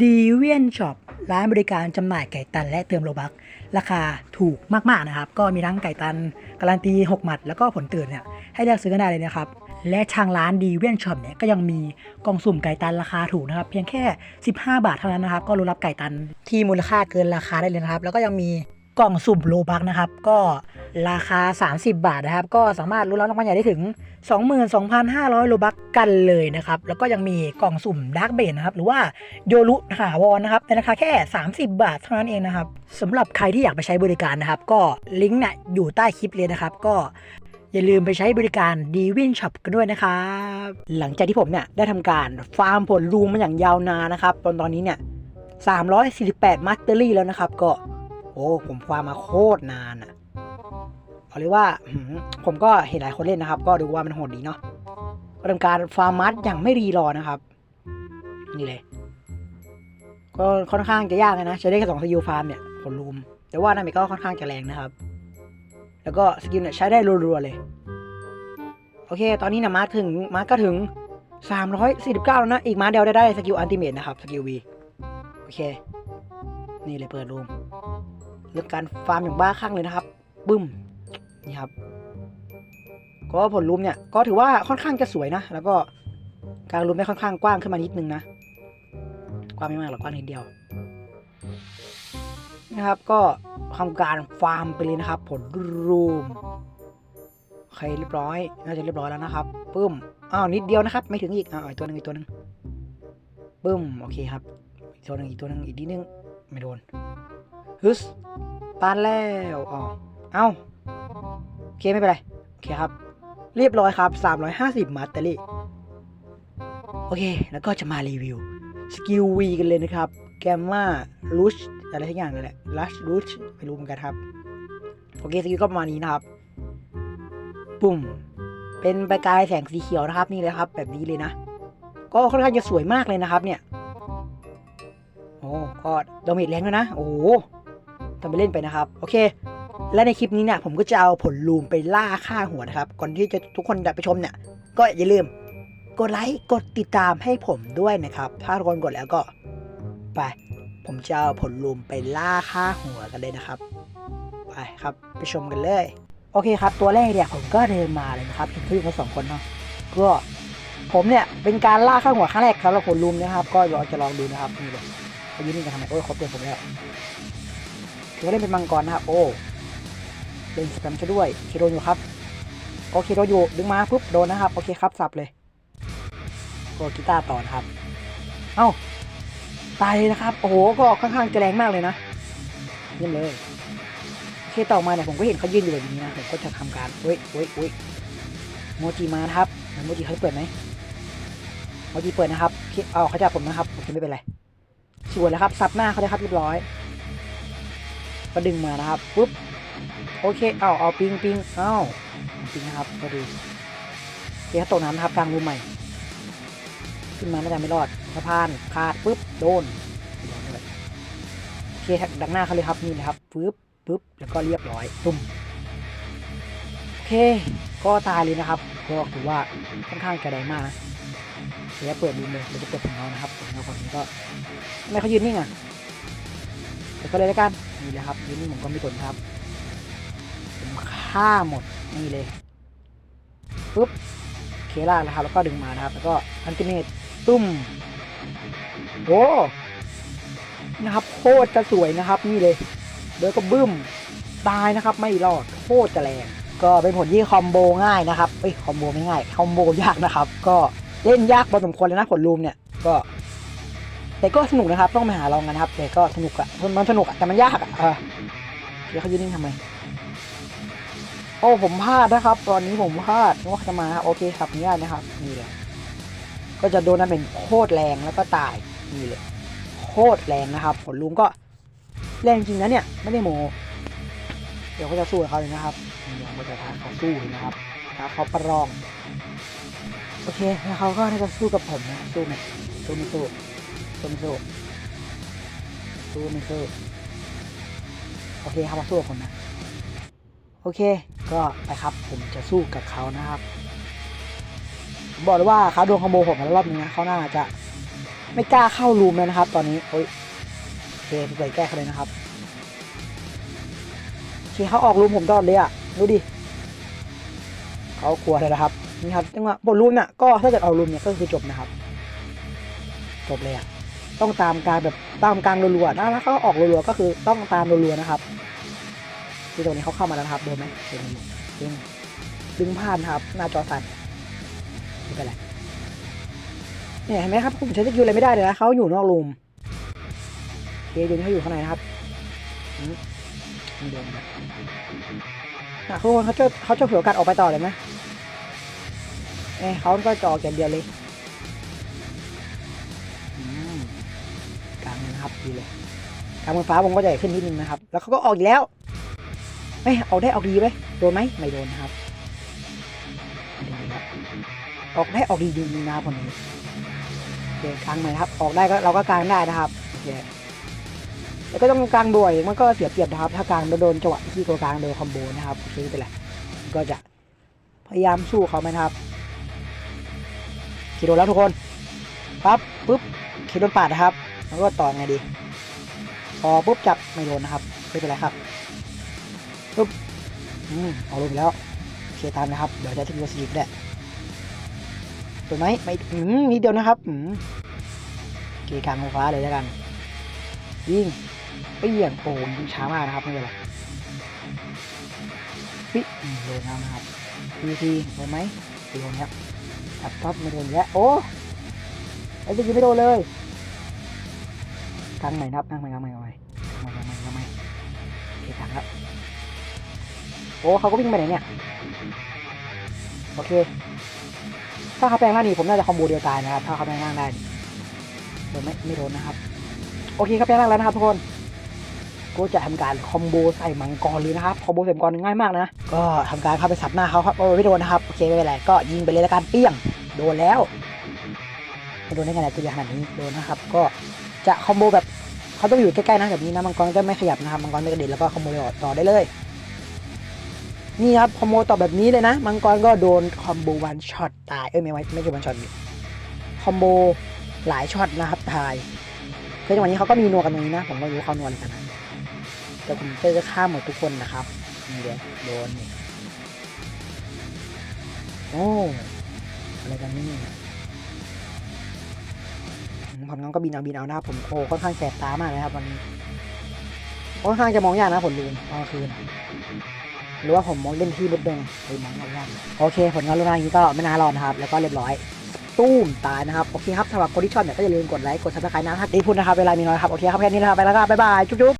ดีเวียนช็อปร้านบริการจำหน่ายไก่ตันและเติมโลบัก ราคาถูกมากๆนะครับ ก็มีทั้งไก่ตันการันตี 6 หมัด แล้วก็ผลตื่นเนี่ยให้เลือกซื้อกันได้เลยนะครับ และทางร้านดีเวียนช็อปเนี่ยก็ยังมีกล่องสุ่มไก่ตันราคาถูกนะครับ เพียงแค่ 15 บาทเท่านั้นนะครับ ก็รู้รับไก่ตันที่มูลค่าเกินราคาได้เลยนะครับ แล้วก็ยังมี กล่องสุ่มโลบักนะครับ ก็ราคา 30 บาทนะครับ ก็สามารถรู้รับรางวัลใหญ่ได้ถึง 22,500 โลบักกันเลยนะครับ แล้วก็ยังมีกล่องสุ่มดาร์กเบนนะครับ หรือว่าโยรุถาวรนนะครับในราคาแค่ 30 บาทเท่านั้นเองนะครับสำหรับใครที่อยากไปใช้บริการนะครับ ก็ลิงก์เนี่ยอยู่ใต้คลิปเลยนะครับ ก็อย่าลืมไปใช้บริการดีวินช็อปกันด้วยนะครับ หลังจากที่ผมเนี่ยได้ทำการฟาร์มผลรูมมาอย่างยาวนานนะครับ ตอนตอนนี้เนี่ย348 มัตเตอรี่แล้วนะครับ ก็ โอ้ผมฟาร์มาโคตรนานอะเอาเลยว่าผมก็เห็นหลายคนเล่นนะครับ ก็ดูว่ามันโหดดีเนาะก็ทำการฟาร์มัดอย่างไม่รีรอนะครับ นี่เลย ก็ค่อนข้างจะยากเลยนะ ใช้ได้แค่สองสกิลฟาร์มเนี่ยผลรูม แต่ว่านามิก็ค่อนข้างจะแรงนะครับ แล้วก็สกิลเนี่ยใช้ได้รัวๆเลย โอเค ตอนนี้นะมาร์คถึงมาร์คก็ถึง 349 แล้วนะ อีกมาร์เดียวได้ได้สกิลอันติเมตนะครับ สกิลวีโอเค นี่เลยเปิดรูม เรื่องการฟาร์มอย่างบ้าคลั่งเลยนะครับบึ้มนี่ครับ ก็ผลรูมเนี่ยก็ถือว่าค่อนข้างจะสวยนะ แล้วก็กางรูมได้ค่อนข้างกว้างขึ้นมานิดนึงนะกว้างไม่มากหรอกกว้างนิดเดียวนะครับก็ทำการฟาร์มไปเลยนะครับ ผลรูมโอเคเรียบร้อยน่าจะเรียบร้อยแล้วนะครับปึ้มอ้าวนิดเดียวนะครับ ไม่ถึงอีกอ้าวอีกตัวหนึ่งอีกตัวหนึ่งปึ้มโอเคครับอีกตัวหนึ่งอีกตัวหนึ่งอีกนิดนึงไม่โดน ฮึสตานแล้วอ๋อเอ้าโอเคไม่เป็นไร โอเคครับ เรียบร้อยครับ 350 มัตเตอรี่ โอเค แล้วก็จะมารีวิว สกิลวีกันเลยนะครับ แกมมาลูชอะไรทุกอย่างนั่นแหละลัชลูชไม่รู้เหมือนกันครับ โอเค สกิลก็ประมาณนี้นะครับ ปุ่ม เป็นประกายแสงสีเขียวนะครับ นี่เลยครับ แบบนี้เลยนะ ก็ค่อนข้างจะสวยมากเลยนะครับ เนี่ย โอ้ก็ดาเมจแรงด้วยนะ โอ้ ทำไปเล่นไปนะครับ โอเค และในคลิปนี้เนี่ยผมก็จะเอาผลลูมไปล่าฆ่าหัวนะครับ ก่อนที่จะทุกคนจะไปชมเนี่ย ก็อย่าลืมกดไลค์กดติดตามให้ผมด้วยนะครับ ถ้าทุกคนกดแล้วก็ ไป ผมจะเอาผลลูมไปล่าฆ่าหัวกันเลยนะครับ ไปครับไปชมกันเลยโอเคครับ ตัวแรกเนี่ยผมก็เดินมาเลยนะครับเห็นเขาอยู่กันสองคนเนาะก็ผมเนี่ยเป็นการล่าฆ่าหัวครั้งแรกครับแล้วผลลูมนะครับ ก็เราจะลองดูนะครับนี่เลยไปยืนนี่กันทำไมโอ้ยครบตัวผมแล้ว ถือว่าเล่นเป็นมังกรนะครับ โอ้เล่นสแปมช่วยด้วยเคโดนอยู่ครับ โอเคโดนอยู่ดึงมาปุ๊บโดนนะครับ โอเคครับสับเลยโกกีตาร์ต่อนะครับ เอ้าตายเลยนะครับ โอ้โห ก็ค่อนข้างจะแรงมากเลยนะเยี่ยมเลยเคต่อมาเนี่ยผมก็เห็นเขายืนอยู่แบบนี้นะ ผมก็จะทำการเว้ยเว้ยเว้ยโมจิมาครับโมจิเขาเปิดไหมโมจิเปิดนะครับเอาเขาจับผมนะครับ โอเคไม่เป็นไรสวยแล้วครับ ซับหน้าเขาได้ครับเรียบร้อย ก็ดึงมานะครับปุ๊บโอเคเอาเอาปิงปิงเอาปิงนะครับก็ดูเดี๋ยวตกน้ำนะครับกลางรูใหม่ ขึ้นมาน่าจะไม่รอดสะพานขาดปุ๊บโดนโดนด้วยโอเคดังหน้าเขาเลยครับนี่นะครับปุ๊บปุ๊บแล้วก็เรียบร้อยตุ้มโอเค ก็ตายเลยนะครับก็ถือว่าค่อนข้างจะแรงมากนะเดี๋ยวเปิดดูเลยเดี๋ยวจะเปิดของเรานะครับของเราฝั่งนี้ก็ทำไมเขายืนนิ่งอะเดี๋ยวก็เลยแล้วกัน นี่เลยครับยืนนิ่ผมก็ไม่สนครับผมฆ่าหมดนี่เลยปุ๊บเคล่านะครับแล้วก็ดึงมานะครับแล้วก็อันติเมตตุ้มโอ้นะครับโคตรจะสวยนะครับนี่เลยเดี๋ยวก็บึ้มตายนะครับ ไม่รอดโคตรจะแรงก็เป็นผลที่คอมโบง่ายนะครับเอ้ยคอมโบไม่ง่ายคอมโบยากนะครับ ก็เล่นยากพอสมควรเลยนะผลลูมเนี่ยก็ แต่ก็สนุกนะครับต้องไปหาลองกันนะครับ แต่ก็สนุกอะมันสนุกอะแต่มันยากอะเออเดี๋ยวเขายืนนิ่งทำไมโอ้ผมพลาดนะครับ ตอนนี้ผมพลาดนึกว่าเขาจะมาโอเคครับนี่ได้นะครับนี่เลยก็จะโดนนั้นเป็นโคตรแรงแล้วก็ตายนี่เลยโคตรแรงนะครับผลลุงก็แรงจริงนะเนี่ยไม่ได้โมเดี๋ยวก็จะสู้กับเขาเลยนะครับเดี๋ยวก็จะท้าเขาสู้เลยนะครับท้าเขาประลอง โอเคแล้วเขาก็น่าจะสู้กับผมนะสู้ไหมสู้ไม่สู้ สู้ไม่สู้สู้ไม่สู้โอเคเขามาสู้กับผมนะ โอเค ก็ไปครับผมจะสู้กับเขานะครับผมบอกเลยว่าเขาโดนคอมโบผมมาแล้วรอบนึงนะเขาน่าจะไม่กล้าเข้ารูมแล้วนะครับ ตอนนี้โอ้ยโอเคผมเลยแก้เขาเลยนะครับโอเคเขาออกรูมผมตลอดเลยอะดูดิเขากลัวเลยนะครับนี่ครับจังหวะบนรูมเนี่ยก็ถ้าเกิดเอารูมเนี่ยก็คือจบนะครับ จบเลยอะ ต้องตามการแบบตามกลางรัวๆนะแล้วเขาออกรัวๆก็คือต้องตามรัวๆนะครับที่ตรงนี้เขาเข้ามาแล้วครับโดนไหมโดนดึงดึงผ่านครับ หน้าจอสั่นไม่เป็นไรเนี่ยเห็นไหมครับผมใช้สกิลอะไรไม่ได้เลยนะเขาอยู่นอกรูมเคยืนเขาอยู่ข้างในนะครับอืมไม่โดนนะอะทุกคนเขาจะเขาจะเผื่อโอกาสออกไปต่อเลยไหมเอ้เขาก็จะออกอย่างเดียวเลย ดีเลยกลางบนฟ้าผมก็จะใหญ่ขึ้นนิดนึงนะครับ แล้วเขาก็ออกอีกแล้วไม่ออกได้ออกดีไหมโดนไหมไม่โดนครับดนครับออกได้ออกดีจริงๆนะครับคนนี้โอเคกลางไหมครับ ออกได้ก็เราก็กลางได้นะครับโอเคแล้วก็ต้องกลางบ่อยมันก็เสียเปรียบนะครับ ถ้ากลางโดนจังหวะที่ตัวกลางโดนคอมโบนะครับโอเคไม่เป็นไรก็จะพยายามสู้เขาไหมครับขี่โดนแล้วทุกคนปั๊บปุ๊บเคโดนปาดนะครับ แล้วก็ต่อไงดี พอปุ๊บจับไม่โดนนะครับ ไม่เป็นไรครับปุ๊บอืมเอาลงไปแล้วเคตามนะครับ เดี๋ยวจะทิ้งวัสดุได้ตัวไหมไม่อืมนิดเดียวนะครับอืมเกกลางฟ้าเลยแล้วกันยิงไปเยี่ยงโอ้ยิงช้ามากนะครับไม่เป็นไรปิโดนแล้วนะครับทีทีโดนไหมโดนครับตัดปั๊บไม่โดนแล้วโอ้ไอ้ตัวยิงไม่โดนเลย กลางใหม่นะครับกลางใหม่กลางใหม่กลางใหม่กลางใหม่กลางใหม่ใหม่โอเคกลางแล้วโอ้เขาก็วิ่งไปไหนเนี่ยโอเค ถ้าเขาแปลงร่างนี่ผมน่าจะคอมโบเดียวตายนะครับ ถ้าเขาแปลงร่างได้โดนไหมไม่โดนนะครับ โอเคเขาแปลงร่างแล้วนะครับทุกคนก็จะทำการคอมโบใส่มังกรเลยนะครับคอมโบใส่มังกรง่ายมากนะ ก็ทำการเข้าไปสับหน้าเขาครับโอ้ไม่โดนนะครับโอเคไม่เป็นไรก็ยิงไปเลยละกันเปี้ยงโดนแล้วไม่โดนได้ไงล่ะตัวใหญ่ขนาดนี้โดนนะครับ ก็ จะคอมโบแบบเขาต้องอยู่ใกล้ๆนะแบบนี้นะมังกรจะไม่ขยับนะครับมังกรไม่กระเด็นแล้วก็คอมโบต่อได้เลย นี่ครับคอมโบต่อแบบนี้เลยนะ มังกรก็โดนคอมโบวันช็อตตายเอ้ยไม่ไม่ไม่ใช่วันช็อตคอมโบหลายช็อตนะครับตายคือจังหวะนี้เขาก็มีนัวกันตรงนี้นะ ผมก็รู้เขานัวอะไรกันนะแต่ผมจะฆ่าหมดทุกคนนะครับนี่เดี๋ยวโดนโอ้อะไรกันนี่ ผลงานก็บินเอาบินเอานะครับผมโอ้ค่อนข้างแสบตามากเลยครับวันนี้ค่อนข้างจะมองยากนะผลลืมตอนคืนหรือว่าผมมองเล่นที่มืดด้วยไงเลยมองยากๆโอเค ผลงานลูกนานี้ก็ไม่น่ารอนะครับ แล้วก็เรียบร้อยตู้มตายนะครับ โอเคครับสำหรับคนที่ชอบเนี่ยก็อย่าลืมกดไลค์กดซับสไครต์นะถ้าดีพูดนะครับเวลามีน้อยครับ โอเคครับ แค่นี้นะครับ ไปแล้วครับบ๊ายบาย จุ๊บ